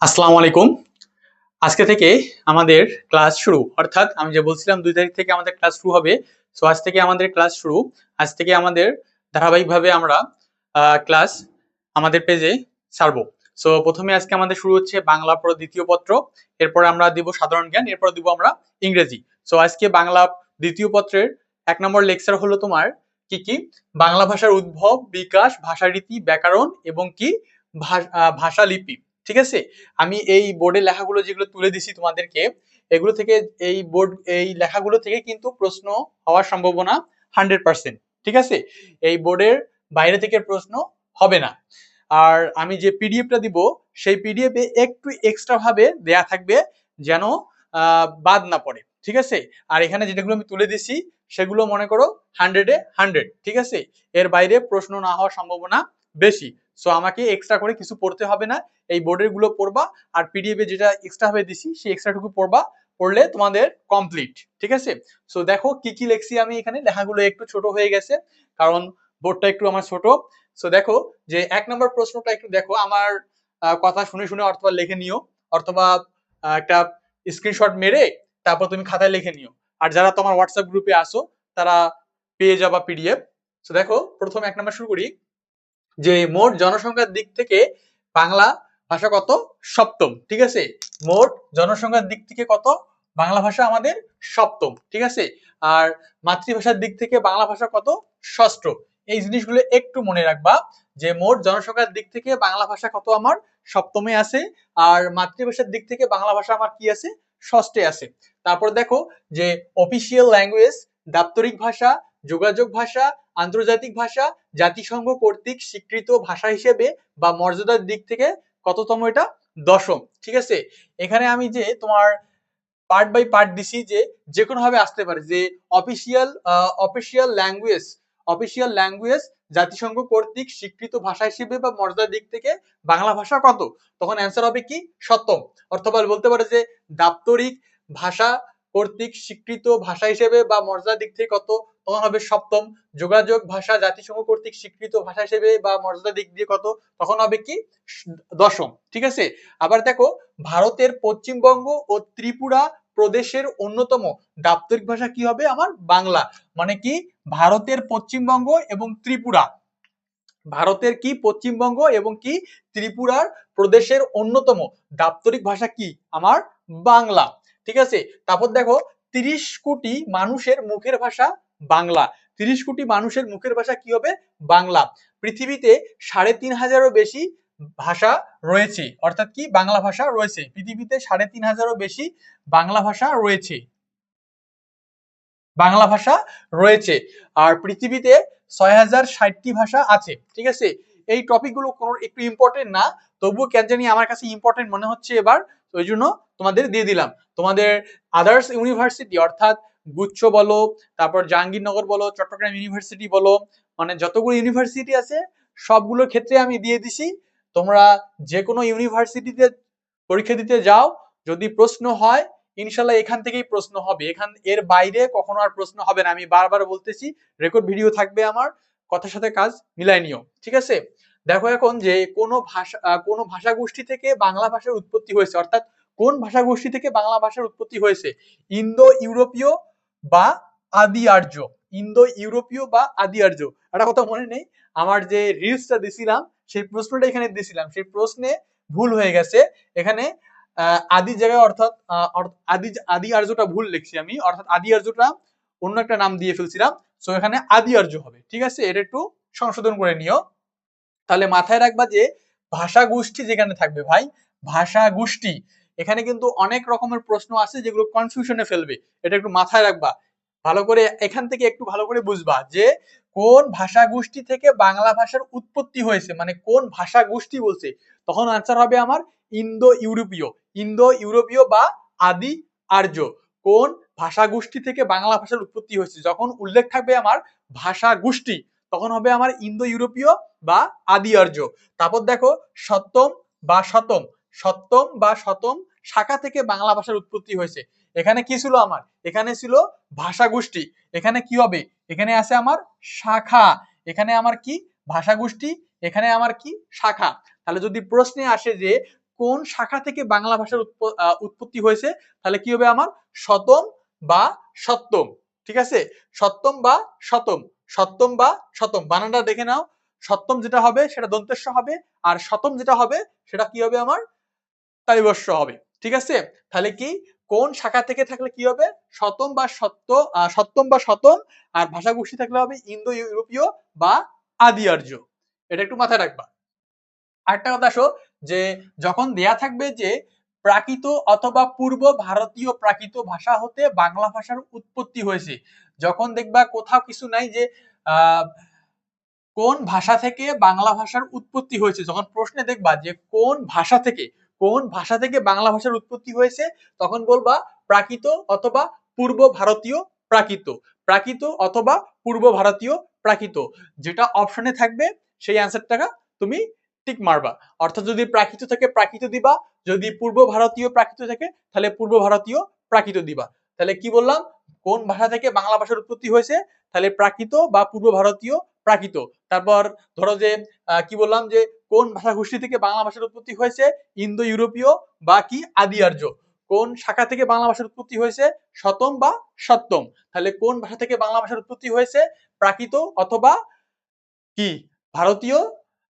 আসসালামু আলাইকুম। আজকে থেকে আমাদের ক্লাস শুরু। অর্থাৎ আমি যে বলছিলাম দুই তারিখ থেকে আমাদের ক্লাস শুরু হবে সো আজ থেকে আমাদের ক্লাস শুরু। আজ থেকে আমাদের ধারাবাহিকভাবে আমরা ক্লাস আমাদের পেজে ছাড়বো। সো প্রথমে আজকে আমাদের শুরু হচ্ছে বাংলা পর দ্বিতীয় পত্র। এরপর আমরা দিব সাধারণ জ্ঞান এরপর দিব আমরা ইংরেজি। সো আজকে বাংলা দ্বিতীয় পত্রের এক নম্বর লেকচার হলো তোমার কি কি? বাংলা ভাষার উদ্ভব বিকাশ ভাষারীতি ব্যাকরণ এবং কি? ভা- আহ, ভাষালিপি। ঠিক আছে? আমি এই বোর্ডের লেখাগুলো যেগুলো তুলে দিছি তোমাদেরকে, এগুলো থেকে এই বোর্ড এই লেখাগুলো থেকে কিন্তু প্রশ্ন হওয়ার সম্ভাবনা হান্ড্রেড পার্সেন্ট ঠিক আছে? এই বোর্ডের বাইরে থেকে প্রশ্ন হবে না। আর আমি যে পিডিএফটা দিব, সেই পিডিএফ একটু এক্সট্রা ভাবে দেয়া থাকবে যেন বাদ না পড়ে, ঠিক আছে? আর এখানে যেগুলো আমি তুলে দিছি, সেগুলো মনে করো হান্ড্রেডে হান্ড্রেড ঠিক আছে? এর বাইরে প্রশ্ন না হওয়ার সম্ভাবনা বেশি। সো আমাকে এক্সট্রা করে কিছু পড়তে হবে না। এই বোর্ডেরগুলো পড়বা আর পিডিএফ যেটা এক্সট্রা ভাবে দিছি, সেই এক্সট্রাটুকু পড়বা। পড়লে তোমাদের কমপ্লিট ঠিক আছে? সো দেখো কি কি লিখছি আমি এখানে। লেখাগুলো একটু ছোট হয়ে গেছে, কারণ বোর্ডটা একটু আমার ছোট। সো দেখো যে এক নম্বর প্রশ্নটা একটু দেখো। আমার কথা শুনে শুনে অথবা লিখে নিও, অথবা একটা স্ক্রিনশট মেরে তারপর তুমি খাতায় লিখে নিও। আর যারা তোমার হোয়াটসঅ্যাপ গ্রুপে আসো, তারা পেয়ে যাবা পিডিএফ সো দেখো প্রথম এক নম্বর শুরু করি। যে মোট জনসংখ্যার দিক থেকে বাংলা ভাষা কত? সপ্তম, ঠিক আছে? মোট জনসংখ্যার দিক থেকে কত? বাংলা ভাষা আমাদের সপ্তম, ঠিক আছে? আর মাতৃভাষার দিক থেকে বাংলা ভাষা কত? ষষ্ঠ। এই জিনিসগুলো একটু মনে রাখবা যে মোট জনসংখ্যার দিক থেকে বাংলা ভাষা কত আমার? সপ্তমে আছে। আর মাতৃভাষার দিক থেকে বাংলা ভাষা আমার কি আছে? ষষ্ঠে আছে। তারপর দেখো যে অফিসিয়াল ল্যাঙ্গুয়েজ দাপ্তরিক ভাষা, যোগাযোগ ভাষা আন্তর্জাতিক ভাষা, জাতিসংঘ কর্তৃক স্বীকৃত ভাষা হিসেবে বা মর্যাদার দিক থেকে কততম এটা? দশম। ঠিক আছে? এখানে আমি যে তোমার পার্ট বাই পার্ট দিছি যে যে কোনো ভাবে আসতে পারে, যে official official language official language জাতিসংঘ কর্তৃক স্বীকৃত ভাষা হিসেবে বা মর্যাদার দিক থেকে বাংলা ভাষা কত? তখন অ্যান্সার হবে কি? সপ্তম। অথবা বলতে পারে যে দাপ্তরিক ভাষা কর্তৃক স্বীকৃত ভাষা হিসেবে বা মর্যাদার দিক থেকে কত? তখন হবে সপ্তম। যোগাযোগ ভাষা জাতিসংঘ কর্তৃক স্বীকৃত ভাষা হিসেবে বা মর্যাদা দিক দিয়ে কত? তখন হবে কি? দশম। ঠিক আছে? আবার দেখো, ভারতের পশ্চিমবঙ্গ ও ত্রিপুরা প্রদেশের অন্যতম। দাপ্তরিক ভাষা কি হবে? আমার বাংলা। মানে কি? ভারতের পশ্চিমবঙ্গ এবং ত্রিপুরা। ভারতের কি? পশ্চিমবঙ্গ এবং কি? ত্রিপুরার প্রদেশের অন্যতম। দাপ্তরিক ভাষা কি? আমার বাংলা। ঠিক আছে? তারপর দেখো, তিরিশ কোটি মানুষের মুখের ভাষা বাংলা। তিরিশ কোটি মানুষের মুখের ভাষা কি হবে? বাংলা। পৃথিবীতে সাড়ে তিন হাজারও বেশি ভাষা রয়েছে। অর্থাৎ কি? বাংলা ভাষা রয়েছে। পৃথিবীতে সাড়ে তিন হাজারও বেশি বাংলা ভাষা রয়েছে। বাংলা ভাষা রয়েছে। আর পৃথিবীতে ছয় হাজার ষাটটি ভাষা আছে। ঠিক আছে? এই টপিকগুলো কোনো একটু ইম্পর্টেন্ট না। তবুও কেন জানি আমার কাছে ইম্পর্টেন্ট মনে হচ্ছে এবার। ওই জন্য তোমাদের দিয়ে দিলাম। তোমাদের আদার্স ইউনিভার্সিটি অর্থাৎ গুচ্ছ বলো, তারপর জাহাঙ্গীরনগর বলো, চট্টগ্রাম ইউনিভার্সিটি বলো মানে যতগুলো ইউনিভার্সিটি আছে, সবগুলোর ক্ষেত্রে আমি দিয়ে দিছি, তোমরা যে কোনো ইউনিভার্সিটিতে পরীক্ষা দিতে যাও, যদি প্রশ্ন হয়, ইনশাল্লাহ এখান থেকেই প্রশ্ন হবে, এখান, এর বাইরে কখনো আর প্রশ্ন হবে না, আমি বারবার বলতেছি রেকর্ড ভিডিও থাকবে আমার, কথার সাথে কাজ মিলাই নিও, ঠিক আছে? দেখো এখন যে কোন ভাষা কোন ভাষা গোষ্ঠী থেকে বাংলা ভাষার উৎপত্তি হয়েছে, অর্থাৎ কোন ভাষা গোষ্ঠী থেকে বাংলা ভাষার উৎপত্তি হয়েছে? ইন্দো ইউরোপীয় বা আদি আর্য ইন্দো ইউরোপীয় বা আদি আর্য একটা কথা মনে নেই, আমার যে রিলসটা দিছিলাম, সেই প্রশ্নটা এখানে দিছিলাম। সেই প্রশ্নে ভুল হয়ে গেছে। এখানে আদি জায়গায় অর্থাৎ আদি আদি আর্যটা ভুল লিখছি আমি। অর্থাৎ আদি আর্যটা অন্য একটা নাম দিয়ে ফেলছিলাম। সো এখানে আদি আর্য হবে। ঠিক আছে? এটা একটু সংশোধন করে নিও। তাহলে মাথায় রাখবা যে ভাষা গোষ্ঠী যেখানে থাকবে ভাই ভাষা গোষ্ঠী এখানে কিন্তু অনেক রকমের প্রশ্ন আছে যেগুলো কনফিউশনে ফেলবে। এটা একটু মাথায় রাখবা। ভালো করে এখান থেকে একটু ভালো করে বুঝবা যে কোন ভাষা গোষ্ঠী থেকে বাংলা ভাষার উৎপত্তি হয়েছে মানে কোন ভাষা গোষ্ঠী বলছে। তখন আনসার হবে আমার ইন্দো ইউরোপীয় ইন্দো ইউরোপীয় বা আদি আর্য। কোন ভাষা গোষ্ঠী থেকে বাংলা ভাষার উৎপত্তি হয়েছে? যখন উল্লেখ থাকবে আমার ভাষা গোষ্ঠী তখন হবে আমার ইন্দো ইউরোপীয় বা আদি আর্য। তারপর দেখো সপ্তম বা শতম। সপ্তম বা শতম শাখা থেকে বাংলা ভাষার উৎপত্তি হয়েছে। এখানে কি ছিল আমার? এখানে ছিল ভাষা গোষ্ঠী এখানে কি হবে? এখানে আছে আমার শাখা। এখানে আমার কি? ভাষা গোষ্ঠী এখানে আমার কি? শাখা। তাহলে যদি প্রশ্নে আসে যে কোন শাখা থেকে বাংলা ভাষার উৎপত্তি হয়েছে, তাহলে কি হবে আমার? শতম বা সপ্তম। ঠিক আছে? সপ্তম বা শতম। সপ্তম বা শতম। বানানটা দেখে নাও। সপ্তম যেটা হবে সেটা দন্তেশ্ব হবে। আর শতম যেটা হবে সেটা কি হবে আমার? তালিবর্ষ হবে, ঠিক আছে? তাহলে কি? কোন শাখা থেকে থাকলে কি হবে? শতম বা সত্য সপ্তম বা শতম আর ভাষাগোষ্ঠী থাকলে হবে ইন্দো ইউরোপীয় বা আদি আর্য এটা একটু মাথায় রাখবা। আরেকটা কথা আসো যে যখন দেয়া থাকবে যে প্রাকৃত অথবা পূর্ব ভারতীয় প্রাকৃত ভাষা হতে বাংলা ভাষার উৎপত্তি হয়েছে, যখন দেখবা কোথাও কিছু নাই যে কোন ভাষা থেকে বাংলা ভাষার উৎপত্তি হয়েছে, যখন প্রশ্নে দেখবা যে কোন ভাষা থেকে কোন ভাষা থেকে বাংলা ভাষার উৎপত্তি হয়েছে, তখন বলবা প্রাকৃত অথবা পূর্ব ভারতীয় প্রাকৃত। প্রাকৃত অথবা পূর্ব ভারতীয় প্রাকৃত। যেটা অপশনে থাকবে, সেই অ্যান্সারটা তুমি টিক মারবা। অর্থাৎ যদি প্রাকৃত থেকে, প্রাকৃত দিবা। যদি পূর্ব ভারতীয় প্রাকৃত থেকে, তাহলে পূর্ব ভারতীয় প্রাকৃত দিবা। তাহলে কি বললাম? কোন ভাষা থেকে বাংলা ভাষার উৎপত্তি হয়েছে, তাহলে প্রাকৃত বা পূর্ব ভারতীয় প্রাকৃত। তারপর ধরো যে কি বললাম যে, কোন ভাষা গোষ্ঠী থেকে বাংলা ভাষার উৎপত্তি হয়েছে? ইন্দো ইউরোপীয় বা কি আদি আর্য কোন শাখা থেকে বাংলা ভাষার উৎপত্তি হয়েছে? শতম বা সপ্তম। তাহলে কোন ভাষা থেকে বাংলা ভাষার উৎপত্তি হয়েছে? প্রাকৃত অথবা কি? ভারতীয়,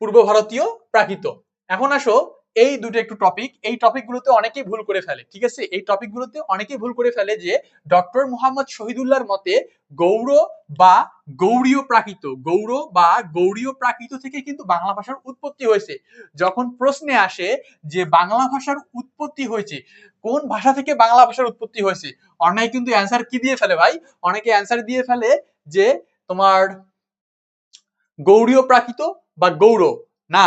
পূর্ব ভারতীয়, প্রাকৃত। এখন আসো এই দুটো একটু টপিক এই টপিক গুলোতে অনেকেই ভুল করে ফেলে, ঠিক আছে? এই টপিক গুলোতে অনেকেই ভুল করে ফেলে যে ডক্টর মোহাম্মদ শহীদুল্লাহর মতে গৌড় বা গৌড়ীয় প্রাকৃত গৌর বা গৌরীয় প্রাকৃত থেকে কিন্তু বাংলা ভাষার উৎপত্তি হয়েছে। যখন প্রশ্নে আসে যে বাংলা ভাষার উৎপত্তি হয়েছে, কোন ভাষা থেকে বাংলা ভাষার উৎপত্তি হয়েছে? অনেকে কিন্তু অ্যান্সার কি দিয়ে ফেলে ভাই? অনেকে অ্যান্সার দিয়ে ফেলে যে তোমার গৌরীয় প্রাকৃত বা গৌড়, না।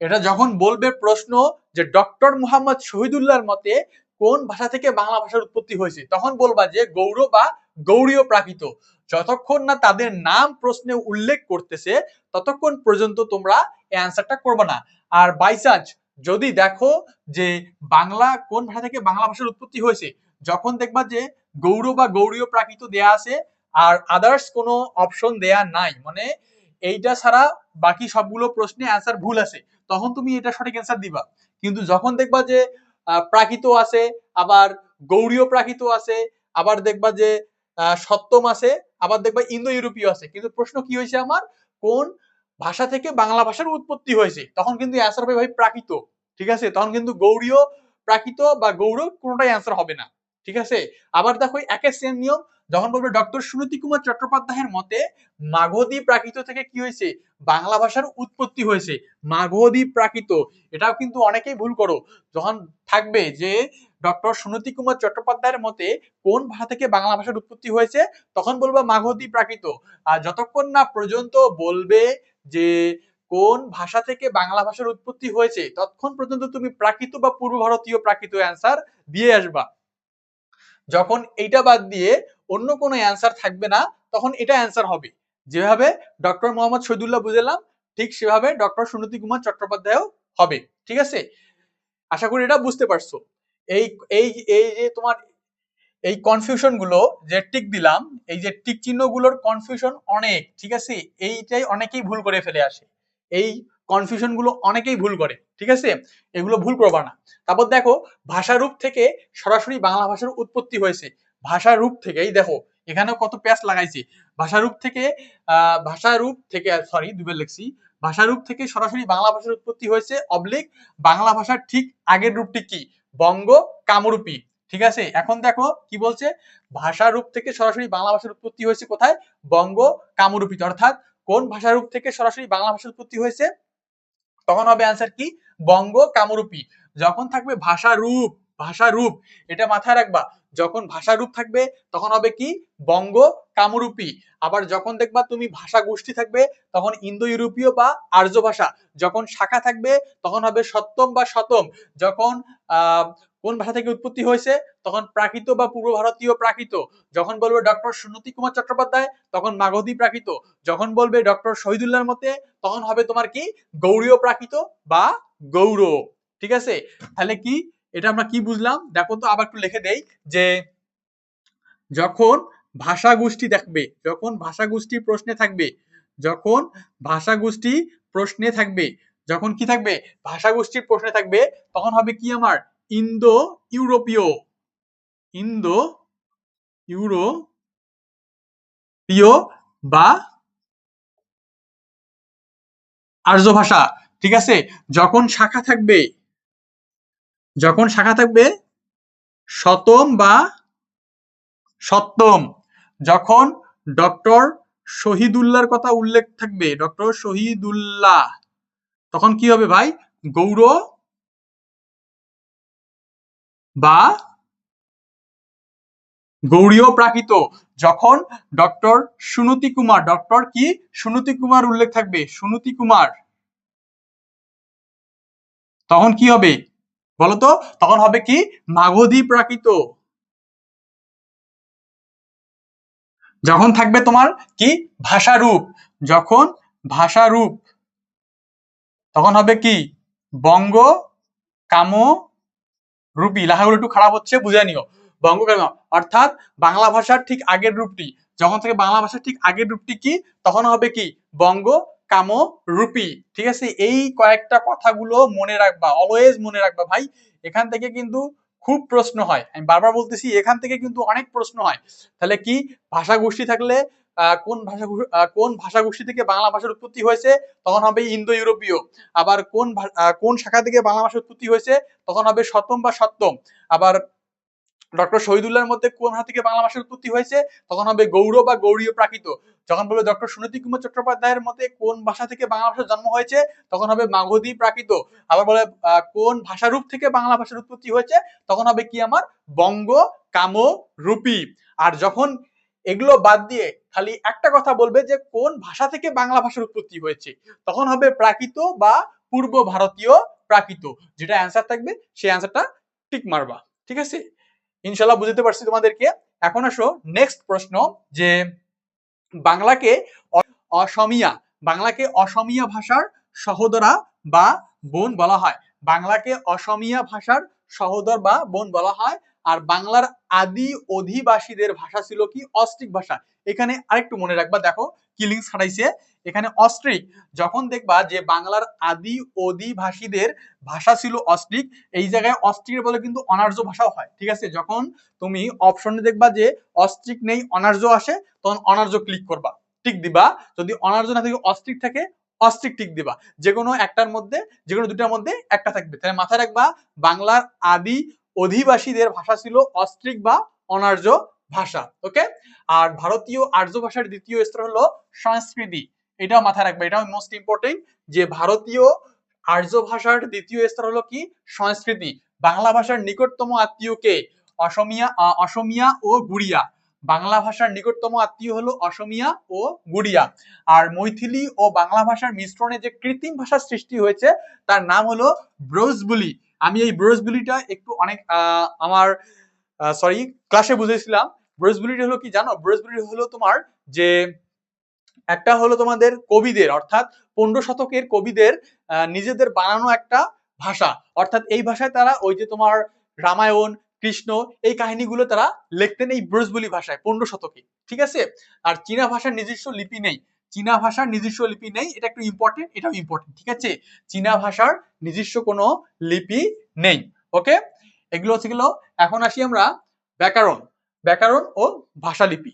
এটা যখন বলবে প্রশ্ন যে ডক্টর মুহাম্মদ শহীদুল্লাহর মতে কোন ভাষা থেকে বাংলা ভাষার উৎপত্তি হয়েছে, তখন বলবা যে গৌর বা গৌড়ীয় প্রাকৃত। যতক্ষণ না তাদের নাম প্রশ্নে উল্লেখ করতেছে, ততক্ষণ পর্যন্ত তোমরা এই অ্যান্সারটা করবে না। আর বাই চান্স যদি দেখো যে বাংলা কোন ভাষা থেকে বাংলা ভাষার উৎপত্তি হয়েছে, যখন দেখবা যে গৌড় বা গৌড়ীয় প্রাকৃত দেয়া আছে, আর আদার্স কোনো অপশন দেয়া নাই মানে এইটা ছাড়া বাকি সবগুলো প্রশ্নে অ্যান্সার ভুল আছে। তখন তুমি এটা সঠিক অ্যান্সার দিবা। কিন্তু যখন দেখবা যে প্রাকৃত আছে, আবার গৌড়ীয় প্রাকৃত আছে, আবার দেখবা যে সপ্তম আছে, আবার দেখবা ইন্দো ইউরোপীয় আছে। কিন্তু প্রশ্ন কি হয়েছে আমার? কোন ভাষা থেকে বাংলা ভাষার উৎপত্তি হয়েছে? তখন কিন্তু অ্যান্সার হবে ভাই প্রাকৃত। ঠিক আছে? তখন কিন্তু গৌড়ীয় প্রাকৃত বা গৌড় কোনোটাই অ্যান্সার হবে না। ঠিক আছে? আবার দেখো একের সেম নিয়ম, যখন বলবে ডক্টর সুনীতি কুমার চট্টোপাধ্যায়ের মতে, মাগধী প্রাকৃত থেকে কি হয়েছে? বাংলা ভাষার উৎপত্তি হয়েছে, মাগধী প্রাকৃত। এটাও কিন্তু অনেকেই ভুল করো। যখন থাকবে যে ডক্টর সুনীতি কুমার চট্টোপাধ্যায়ের মতে কোন ভাষা থেকে বাংলা ভাষার উৎপত্তি হয়েছে, তখন বলবা মাগধী প্রাকৃত। আর যতক্ষণ না পর্যন্ত বলবে যে, কোন ভাষা থেকে বাংলা ভাষার উৎপত্তি হয়েছে, ততক্ষণ পর্যন্ত তুমি প্রাকৃত বা পূর্ব ভারতীয় প্রাকৃত অ্যান্সার দিয়ে আসবা। যখন এইটা বাদ দিয়ে অন্য কোনো অ্যান্সার থাকবে না, তখন এটা অ্যান্সার হবে। যেভাবে ডক্টর মোহাম্মদ শহীদুল্লাহ বুঝেলাম, ঠিক সেভাবে ডক্টর সুনীতি কুমার চট্টোপাধ্যায়ও হবে, ঠিক আছে? আশা করি এটা বুঝতে পারছ। এই এই এই যে তোমার, এই কনফিউশনগুলো যে টিক দিলাম, এই যে টিক চিহ্নগুলোর কনফিউশন অনেক, ঠিক আছে? এইটাই অনেকেই ভুল করে ফেলে আসে। এই কনফিউশনগুলো অনেকেই ভুল করে, ঠিক আছে? এগুলো ভুল করবা না। তারপর দেখো, ভাষারূপ থেকে সরাসরি বাংলা ভাষার উৎপত্তি হয়েছে। ভাষারূপ থেকে এই দেখো, এখানেও কত প্যাচ লাগাইছে। ভাষারূপ থেকে, আহ, ভাষারূপ থেকে সরি দুবার লিখছি। ভাষারূপ থেকে সরাসরি বাংলা ভাষার উৎপত্তি হয়েছে অবলিক। বাংলা ভাষার ঠিক আগের রূপটি কি? বঙ্গ কামরূপী, ঠিক আছে? এখন দেখো, কি বলছে? ভাষারূপ থেকে সরাসরি বাংলা ভাষার উৎপত্তি হয়েছে কোথায়? বঙ্গ কামরূপী অর্থাৎ কোন ভাষারূপ থেকে সরাসরি বাংলা ভাষার উৎপত্তি হয়েছে? তখন হবে অ্যান্সার কি? বঙ্গ কামরূপী। যখন থাকবে ভাষারূপ। ভাষারূপ। এটা মাথায় রাখবা, যখন ভাষারূপ থাকবে, তখন হবে কি? বঙ্গ কামরূপী আবার যখন দেখবা তুমি ভাষা গোষ্ঠী থাকবে, তখন ইন্দো ইউরোপীয় বা আর্য ভাষা। যখন শাখা থাকবে, তখন হবে সপ্তম বা শতম। যখন কোন ভাষা থেকে উৎপত্তি হয়েছে? তখন প্রাকৃত বা পূর্ব ভারতীয় প্রাকৃত। যখন বলবে ডক্টর সুনীতি কুমার চট্টোপাধ্যায়, তখন মাগধী প্রাকৃত। যখন বলবে ডক্টর শহীদুল্লাহর মতে, তখন হবে তোমার কি? গৌড়ীয় প্রাকৃত বা গৌড় ঠিক আছে? তাহলে কি? এটা আমরা কি বুঝলাম? দেখো তো, আবার একটু লিখে দেই যে যখন ভাষা গোষ্ঠী দেখবে যখন ভাষা গোষ্ঠী প্রশ্নে থাকবে, যখন ভাষা গোষ্ঠী প্রশ্নে থাকবে, যখন কি থাকবে? ভাষা গোষ্ঠীর প্রশ্নে থাকবে, তখন হবে কি আমার? ইন্দো ইউরোপীয় ইন্দো ইউরোপীয় বা আর্য ভাষা, ঠিক আছে? যখন শাখা থাকবে যখন শাখা থাকবে শতম বা সপ্তম। যখন ডক্টর শহীদুল্লাহর কথা উল্লেখ থাকবে, ডক্টর শহীদুল্লাহ, তখন কি হবে ভাই? গৌর বা গৌড়ীয় প্রাকৃত। যখন ডক্টর সুনতি কুমার, ডক্টর কি? সুনতি কুমার উল্লেখ থাকবে, সুনতি কুমার। তখন কি হবে? বলতো? তখন হবে কি? মাগধী প্রাকৃত। যখন থাকবে তোমার কি? ভাষারূপ। যখন ভাষারূপ। তখন হবে কি? বঙ্গ কাম রূপী। লেখাগুলো একটু খারাপ হচ্ছে, বুঝে নিও। বঙ্গ অর্থাৎ বাংলা ভাষার ঠিক আগের রূপটি। যখন থেকে বাংলা ভাষার ঠিক আগের রূপটি কি? তখন হবে কি? বঙ্গ কাম রূপী। ঠিক আছে? এই কয়েকটা কথাগুলো মনে রাখবা অলওয়েজ মনে রাখবা ভাই। এখান থেকে কিন্তু খুব প্রশ্ন হয়। আমি বারবার বলতেছি, এখান থেকে কিন্তু অনেক প্রশ্ন হয়। তাহলে কি? ভাষা গোষ্ঠী থাকলে কোন ভাষা কোন ভাষা গোষ্ঠী থেকে বাংলা ভাষার উৎপত্তি হয়েছে? তখন হবে ইন্দো ইউরোপীয় আবার কোন কোন শাখা থেকে বাংলা ভাষার উৎপত্তি হয়েছে? তখন হবে সপ্তম বা সপ্তম। আবার ডক্টর শহীদুল্লাহর মধ্যে কোন থেকে বাংলা ভাষার উৎপত্তি হয়েছে? তখন হবে গৌর বা গৌরীয় প্রাকৃত। যখন বলবে ডক্টর সুনীতি কুমার চট্টোপাধ্যায়ের মতে কোন ভাষা থেকে বাংলা ভাষার জন্ম হয়েছে? তখন হবে মাগধী প্রাকৃত। আবার বলে কোন ভাষারূপ থেকে বাংলা ভাষার উৎপত্তি হয়েছে? তখন হবে কি আমার? বঙ্গ, কাম, রূপী। আর যখন এগুলো বাদ দিয়ে খালি একটা কথা বলবে যে কোন ভাষা থেকে বাংলা ভাষার উৎপত্তি হয়েছে? তখন হবে প্রাকৃত বা পূর্ব ভারতীয় প্রাকৃত। যেটা অ্যান্সার থাকবে, সেই অ্যান্সারটা টিক মারবা। ঠিক আছে? ইনশাল্লাহ বুঝতে পারছি তোমাদেরকে। এখন আসো নেক্সট প্রশ্ন, যে বাংলাকে অসমিয়া বাংলাকে অসমিয়া ভাষার সহোদরা বা বোন বলা হয়। বাংলাকে অসমিয়া ভাষার সহোদর বা বোন বলা হয়। আর বাংলার আদি অধিবাসীদের ভাষা ছিল কি? অস্ট্রিক ভাষা। এখানে আরেকটু মনে রাখবা, দেখো কি লিঙ্ক ছাড়াইছে। এখানে অস্ট্রিক, যখন দেখবা যে বাংলার আদি অধিবাসীদের ভাষা ছিল অস্ট্রিক, এই জায়গায় অস্ট্রিকের বলে কিন্তু অনার্য ভাষাও হয়, ঠিক আছে? যখন তুমি অপশনে দেখবা যে অস্ট্রিক নেই, অনার্য আসে, তখন অনার্য ক্লিক করবা টিক দিবা। যদি অনার্য না থাকে, অস্ট্রিক থাকে, অস্ট্রিক টিক দিবা। যে কোনো একটার মধ্যে যে কোনো দুটার মধ্যে একটা থাকবে। তাহলে মাথায় রাখবা, বাংলার আদি অধিবাসীদের ভাষা ছিল অস্ট্রিক বা অনার্য ভাষা ওকে আর ভারতীয় আর্য ভাষার দ্বিতীয় স্তর হলো সংস্কৃতি। এটাও মাথায় রাখবে, এটাও মোস্ট ইম্পর্টেন্ট যে ভারতীয় আর্য ভাষার দ্বিতীয় স্তর হলো কি? সংস্কৃতি। বাংলা ভাষার নিকটতম আত্মীয় কে? অসমিয়া অসমিয়া ও গুড়িয়া। বাংলা ভাষার নিকটতম আত্মীয় হলো অসমিয়া ও গুড়িয়া। আর মৈথিলি ও বাংলা ভাষার মিশ্রণে যে কৃত্রিম ভাষার সৃষ্টি হয়েছে, তার নাম হলো ব্রোজবুলি। আমি এই ব্রোজবুলিটা একটু অনেক আমার সরি ক্লাসে বুঝেছিলাম। ব্রোজবুলিটি হলো কি জানো? ব্রোজবুলি হলো তোমার যে, একটা হলো তোমাদের কবিদের, অর্থাৎ পনেরো শতকের কবিদের নিজেদের বানানো একটা ভাষা। অর্থাৎ এই ভাষায় তারা ওই যে তোমার রামায়ণ, কৃষ্ণ, এই কাহিনীগুলো তারা লিখতেন এই ব্রজবুলি ভাষায়, পনেরো শতকে। ঠিক আছে? আর চীনা ভাষার নিজস্ব লিপি নেই। চীনা ভাষার নিজস্ব লিপি নেই, এটা একটু ইম্পর্টেন্ট এটাও ইম্পর্টেন্ট ঠিক আছে? চীনা ভাষার নিজস্ব কোনো লিপি নেই ওকে এগুলো হচ্ছে গেল, এখন আসি আমরা ব্যাকরণ ব্যাকরণ ও ভাষালিপি।